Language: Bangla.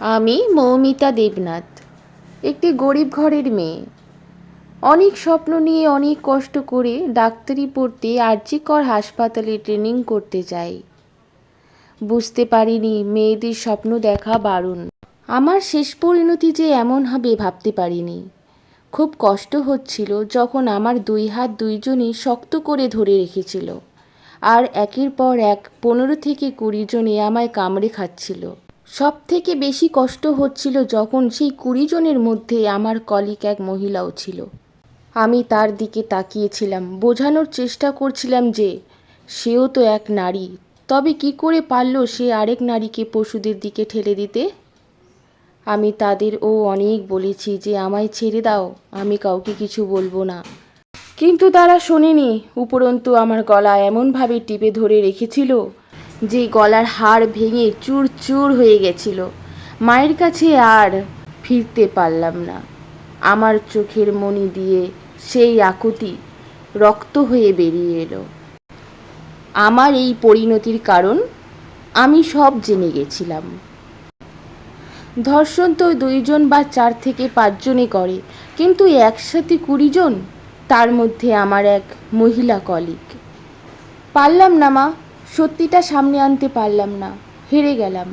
আমি মৌমিতা দেবনাথ, একটি গরিব ঘরের মেয়ে। অনেক স্বপ্ন নিয়ে অনেক কষ্ট করে ডাক্তারি পড়তে আরজিকর হাসপাতালে ট্রেনিং করতে যাই। বুঝতে পারিনি মেয়েদের স্বপ্ন দেখা বারণ। আমার শেষ পরিণতি যে এমন হবে ভাবতে পারিনি। খুব কষ্ট হচ্ছিল যখন আমার দুই হাত দুইজনই শক্ত করে ধরে রেখেছিল। আর একের পর এক পনেরো থেকে কুড়ি জনে আমায় কামড়ে খাচ্ছিল। সব থেকে বেশি কষ্ট হচ্ছিল যখন সেই কুড়ি জনের মধ্যে আমার কলিক এক মহিলাও ছিল। আমি তার দিকে তাকিয়েছিলাম, বোঝানোর চেষ্টা করছিলাম যে সেও তো এক নারী, তবে কি করে পারল সে আরেক নারীকে পশুদের দিকে ঠেলে দিতে? আমি তাদের ও অনেক বলেছি যে আমায় ছেড়ে দাও, আমি কাউকে কিছু বলব না। কিন্তু তারা শোনেনি, উপরন্তু আমার গলা এমনভাবে টিপে ধরে রেখেছিল যে গলার হাড় ভেঙে চুর চুর হয়ে গেছিল। মায়ের কাছে আর ফিরতে পারলাম না। আমার চোখের মনি দিয়ে সেই আকুতি রক্ত হয়ে বেরিয়ে এলো। আমার এই পরিণতির কারণ আমি সব জেনে গেছিলাম। ধর্ষণ তো দুইজন বা চার থেকে পাঁচজনে করে, কিন্তু একসাথে কুড়ি জন, তার মধ্যে আমার এক মহিলা কলিগ। পারলাম না মা সত্যিটা সামনে আনতে পারলাম না হেরে গেলাম।